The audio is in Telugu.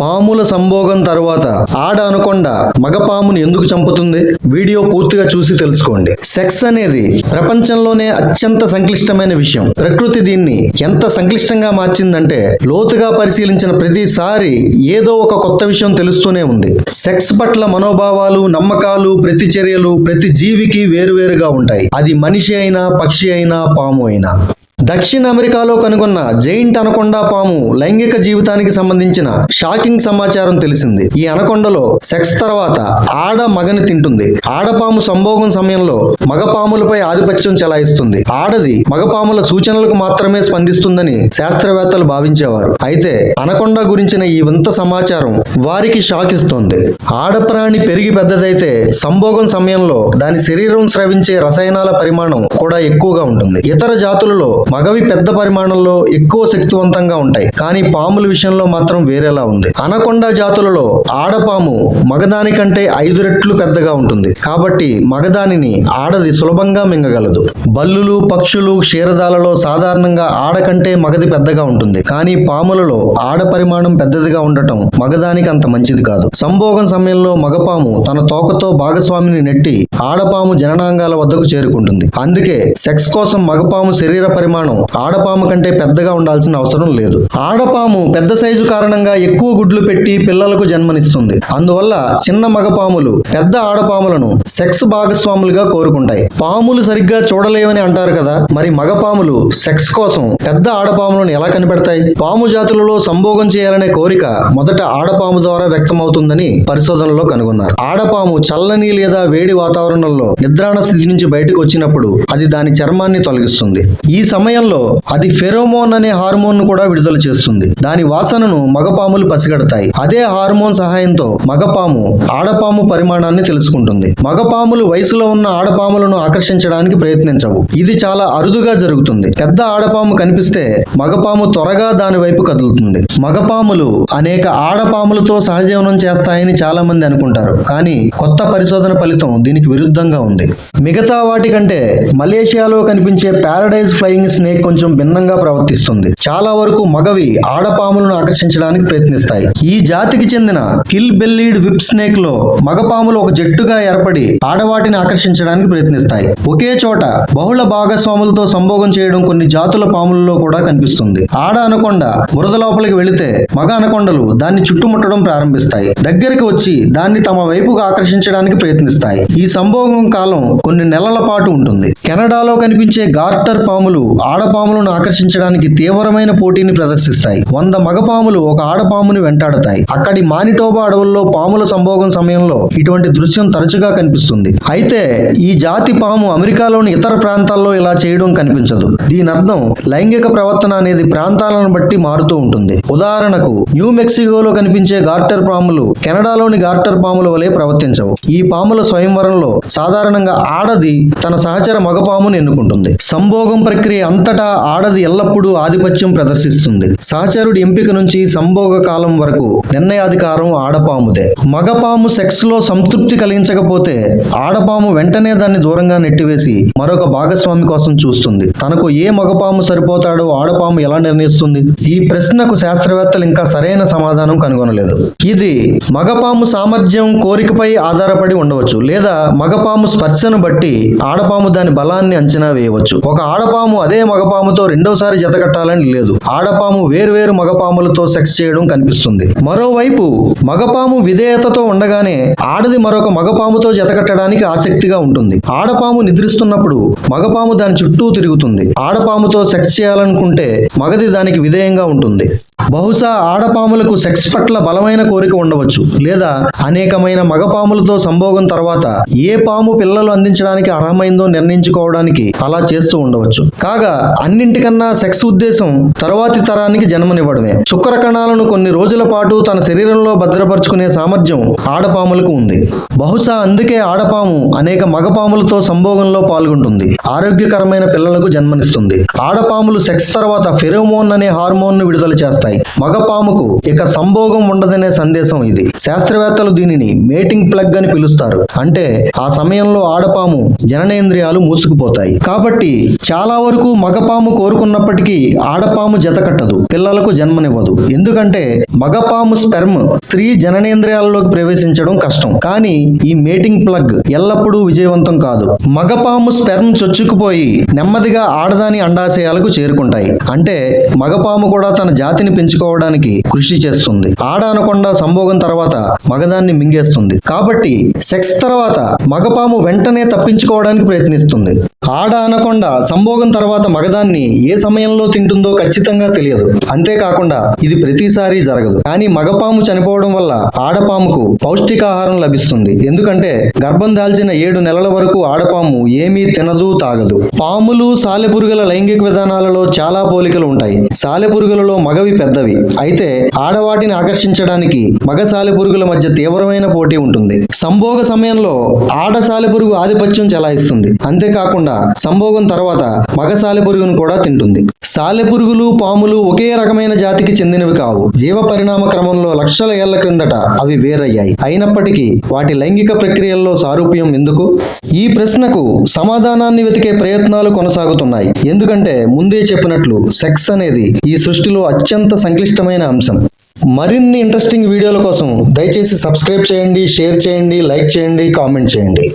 పాముల సంభోగం తర్వాత ఆడ అనుకొండ మగ పామును ఎందుకు చంపుతుంది? వీడియో పూర్తిగా చూసి తెలుసుకోండి. సెక్స్ అనేది ప్రపంచంలోనే అత్యంత సంక్లిష్టమైన విషయం. ప్రకృతి దీన్ని ఎంత సంక్లిష్టంగా మార్చిందంటే లోతుగా పరిశీలించిన ప్రతిసారి ఏదో ఒక కొత్త విషయం తెలుస్తూనే ఉంది. సెక్స్ పట్ల మనోభావాలు నమ్మకాలు ప్రతి చర్యలు ప్రతి జీవికి వేరువేరుగా ఉంటాయి. అది మనిషి అయినా పక్షి అయినా పాము అయినా. దక్షిణ అమెరికాలో కనుగొన్న జైంట్ అనకొండ పాము లైంగిక జీవితానికి సంబంధించిన షాకింగ్ సమాచారం తెలిసింది. ఈ అనకొండలో సెక్స్ తర్వాత ఆడ మగని తింటుంది. ఆడపాము సంభోగం సమయంలో మగపాములపై ఆధిపత్యం చెలాయిస్తుంది. ఆడది మగపాముల సూచనలకు మాత్రమే స్పందిస్తుందని శాస్త్రవేత్తలు భావించేవారు. అయితే అనకొండ గురించిన ఈ వింత సమాచారం వారికి షాక్ ఇస్తోంది ఆడప్రాణి పెరిగి పెద్దదైతే సంభోగం సమయంలో దాని శరీరం స్రవించే రసాయనాల పరిమాణం కూడా ఎక్కువగా ఉంటుంది. ఇతర జాతులలో మగవి పెద్ద పరిమాణంలో ఎక్కువ శక్తివంతంగా ఉంటాయి. కానీ పాముల విషయంలో మాత్రం వేరేలా ఉంది. అనకొండ జాతులలో ఆడపాము మగదాని కంటే ఐదు రెట్లు పెద్దగా ఉంటుంది. కాబట్టి మగదానిని ఆడది సులభంగా మింగగలదు. బల్లులు పక్షులు క్షీరదాలలో సాధారణంగా ఆడ కంటే మగది పెద్దగా ఉంటుంది. కానీ పాములలో ఆడ పరిమాణం పెద్దదిగా ఉండటం మగదానికి అంత మంచిది కాదు. సంభోగం సమయంలో మగపాము తన తోకతో భాగస్వామిని నెట్టి ఆడపాము జననాంగాల వద్దకు చేరుకుంటుంది. అందుకే సెక్స్ కోసం మగపాము శరీర పరిమాణం ఆడపాము. కంటే పెద్దగా ఉండాల్సిన అవసరం లేదు. ఆడపాము పెద్ద సైజు కారణంగా ఎక్కువ గుడ్లు పెట్టి పిల్లలకు జన్మనిస్తుంది. అందువల్ల చిన్న మగపాములు పెద్ద ఆడపాములను సెక్స్ భాగస్వాములుగా కోరుకుంటాయి. పాములు సరిగ్గా చూడలేవని అంటారు కదా మరి మగపాములు సెక్స్ కోసం పెద్ద ఆడపాములను ఎలా కనిపెడతాయి? పాము జాతులలో సంభోగం చేయాలనే కోరిక మొదట ఆడపాము ద్వారా వ్యక్తమవుతుందని పరిశోధనలో కనుగొన్నారు. ఆడపాము చల్లని లేదా వేడి వాతావరణంలో నిద్రాణ స్థితి నుంచి బయటకు వచ్చినప్పుడు అది దాని చర్మాన్ని తొలగిస్తుంది. ఈ సమయంలో అది ఫెరోమోన్ అనే హార్మోన్ను కూడా విడుదల చేస్తుంది. దాని వాసనను మగపాములు పసిగడతాయి. అదే హార్మోన్ సహాయంతో మగపాము ఆడపాము పరిమాణాన్ని తెలుసుకుంటుంది. మగపాములు వయసులో ఉన్న ఆడపాములను ఆకర్షించడానికి ప్రయత్నించవు. ఇది చాలా అరుదుగా జరుగుతుంది. పెద్ద ఆడపాము కనిపిస్తే మగపాము త్వరగా దాని వైపు కదులుతుంది. మగపాములు అనేక ఆడపాములతో సహజీవనం చేస్తాయని చాలా మంది అనుకుంటారు. కానీ కొత్త పరిశోధన ఫలితం దీనికి విరుద్ధంగా ఉంది. మిగతా వాటి కంటే మలేషియాలో కనిపించే పారడైజ్ ఫ్లయింగ్ స్నేక్ కొంచెం భిన్నంగా ప్రవర్తిస్తుంది. చాలా వరకు మగవి ఆడపాములను ఆకర్షించడానికి ప్రయత్నిస్తాయి. ఈ జాతికి చెందిన కిల్ బెల్లీడ్ విప్ స్నేక్లో మగపాములు ఒక జట్టుగా ఏర్పడి ఆడవాటిని ఆకర్షించడానికి ప్రయత్నిస్తాయి. ఒకే చోట బహుళ భాగస్వాములతో సంభోగం చేయడం కొన్ని జాతుల పాములలో కూడా కనిపిస్తుంది. ఆడ అనకొండ బురద లోపలికి వెళితే మగ అనకొండలు దాన్ని చుట్టుముట్టడం ప్రారంభిస్తాయి. దగ్గరికి వచ్చి దాన్ని తమ వైపుకు ఆకర్షించడానికి ప్రయత్నిస్తాయి. ఈ సంభోగం కాలం కొన్ని నెలల పాటు ఉంటుంది. కెనడాలో కనిపించే గార్టర్ పాములు ఆడపాములను ఆకర్షించడానికి తీవ్రమైన పోటీని ప్రదర్శిస్తాయి. వంద మగపాములు ఒక ఆడపాముని వెంటాడతాయి. అక్కడి మానిటోబా అడవుల్లో పాముల సంభోగం సమయంలో ఇటువంటి దృశ్యం తరచుగా కనిపిస్తుంది. అయితే ఈ జాతి పాము అమెరికాలోని ఇతర ప్రాంతాల్లో ఇలా చేయడం కనిపించదు. దీని అర్థం లైంగిక ప్రవర్తన అనేది ప్రాంతాలను బట్టి మారుతూ ఉంటుంది. ఉదాహరణకు న్యూ మెక్సికోలో కనిపించే గార్టర్ పాములు కెనడాలోని గార్టర్ పాముల వలె ప్రవర్తించవు. ఈ పాముల స్వయంవరంలో సాధారణంగా ఆడది తన సహచర మగపామును ఎన్నుకుంటుంది. సంభోగం ప్రక్రియ అంతటా ఆడది ఎల్లప్పుడూ ఆధిపత్యం ప్రదర్శిస్తుంది. సహచరుడి ఎంపిక నుంచి సంభోగ కాలం వరకు నిర్ణయాధికారం ఆడపాముదే. మగపాము సెక్స్లో సంతృప్తి కలిగించకపోతే ఆడపాము వెంటనే దాన్ని దూరంగా నెట్టివేసి మరొక భాగస్వామి కోసం చూస్తుంది. తనకు ఏ మగపాము సరిపోతాడో ఆడపాము ఎలా నిర్ణయిస్తుంది? ఈ ప్రశ్నకు శాస్త్రవేత్తలు ఇంకా సరైన సమాధానం కనుగొనలేదు. ఇది మగపాము సామర్థ్యం కోరికపై ఆధారపడి ఉండవచ్చు లేదా మగపాము స్పర్శను బట్టి ఆడపాము దాని బలాన్ని అంచనా వేయవచ్చు. ఒక ఆడపాము అదే మగపాముతో రెండోసారి జతకట్టాలని లేదు. ఆడపాము వేరువేరు మగపాములతో సెక్స్ చేయడం కనిపిస్తుంది. మరోవైపు మగపాము విధేయతతో ఉండగానే ఆడది మరొక మగపాముతో జతకట్టడానికి ఆసక్తిగా ఉంటుంది. ఆడపాము నిద్రిస్తున్నప్పుడు మగపాము దాని చుట్టూ తిరుగుతుంది. ఆడపాముతో సెక్స్ చేయాలనుకుంటే మగది దానికి విధేయంగా ఉంటుంది. బహుశా ఆడపాములకు సెక్స్ పట్ల బలమైన కోరిక ఉండవచ్చు లేదా అనేకమైన మగపాములతో సంభోగం తర్వాత ఏ పాము పిల్లలు అందించడానికి అర్హమైందో నిర్ణయించుకోవడానికి అలా చేస్తూ ఉండవచ్చు. కాగా అన్నింటికన్నా సెక్స్ ఉద్దేశం తరువాతి తరానికి జన్మనివ్వడమే. శుక్ర కణాలను కొన్ని రోజుల పాటు తన శరీరంలో భద్రపరుచుకునే సామర్థ్యం ఆడపాములకు ఉంది. బహుశా అందుకే ఆడపాము అనేక మగపాములతో సంభోగంలో పాల్గొంటుంది ఆరోగ్యకరమైన పిల్లలకు జన్మనిస్తుంది. ఆడపాములు సెక్స్ తర్వాత ఫెరోమోన్ అనే హార్మోన్ను విడుదల చేస్తాయి. చేస్తాయి. మగపాముకు ఇక సంభోగం ఉండదనే సందేశం ఇది. శాస్త్రవేత్తలు దీనిని మేటింగ్ ప్లగ్ అని పిలుస్తారు. అంటే ఆ సమయంలో ఆడపాము జననేంద్రియాలు మూసుకుపోతాయి. కాబట్టి చాలా వరకు మగపాము కోరుకున్నప్పటికీ ఆడపాము జతకట్టదు పిల్లలకు జన్మనివ్వదు. ఎందుకంటే మగపాము స్పెర్మ్ స్త్రీ జననేంద్రియాలలోకి ప్రవేశించడం కష్టం. కానీ ఈ మేటింగ్ ప్లగ్ ఎల్లప్పుడూ విజయవంతం కాదు. మగపాము స్పెర్మ్ చొచ్చుకుపోయి నెమ్మదిగా ఆడదాని అండాశయాలకు చేరుకుంటాయి. అంటే మగపాము కూడా తన జాతిని పెంచుకోవడానికి కృషి చేస్తుంది. ఆడ అనకుండా సంభోగం తర్వాత మగదాన్ని మింగేస్తుంది. కాబట్టి సెక్స్ తర్వాత మగపాము వెంటనే తప్పించుకోవడానికి ప్రయత్నిస్తుంది. ఆడ అనకుండా సంభోగం తర్వాత మగదాన్ని ఏ సమయంలో తింటుందో ఖచ్చితంగా తెలియదు. అంతేకాకుండా ఇది ప్రతిసారి జరగదు. కానీ మగపాము చనిపోవడం వల్ల ఆడపాముకు పౌష్టికాహారం లభిస్తుంది. ఎందుకంటే గర్భం దాల్చిన ఏడు నెలల వరకు ఆడపాము ఏమీ తినదు తాగదు. పాములు సాలెపురుగుల లైంగిక విధానాలలో చాలా పోలికలు ఉంటాయి. సాలెపురుగులలో మగవి పెద్దవి. అయితే ఆడవాటిని ఆకర్షించడానికి మగ సాలెపురుగుల మధ్య తీవ్రమైన పోటీ ఉంటుంది. సంభోగ సమయంలో ఆడ సాలెపురుగు ఆధిపత్యం చెలాయిస్తుంది. అంతేకాకుండా సంభోగం తర్వాత మగ సాలెపురుగును కూడా తింటుంది. సాలెపురుగులు పాములు ఒకే రకమైన జాతికి చెందినవి కావు. జీవ పరిణామ క్రమంలో లక్షల ఏళ్ళ క్రిందట అవి వేరయ్యాయి. అయినప్పటికీ వాటి లైంగిక ప్రక్రియల్లో సారూప్యం ఎందుకు? ఈ ప్రశ్నకు సమాధానాన్ని వెతికే ప్రయత్నాలు కొనసాగుతున్నాయి. ఎందుకంటే ముందే చెప్పినట్లు సెక్స్ అనేది ఈ సృష్టిలో అత్యంత సంక్లిష్టమైన అంశం. మరిన్ని ఇంట్రెస్టింగ్ వీడియోల కోసం దయచేసి సబ్స్క్రైబ్ చేయండి షేర్ చేయండి లైక్ చేయండి కామెంట్ చేయండి.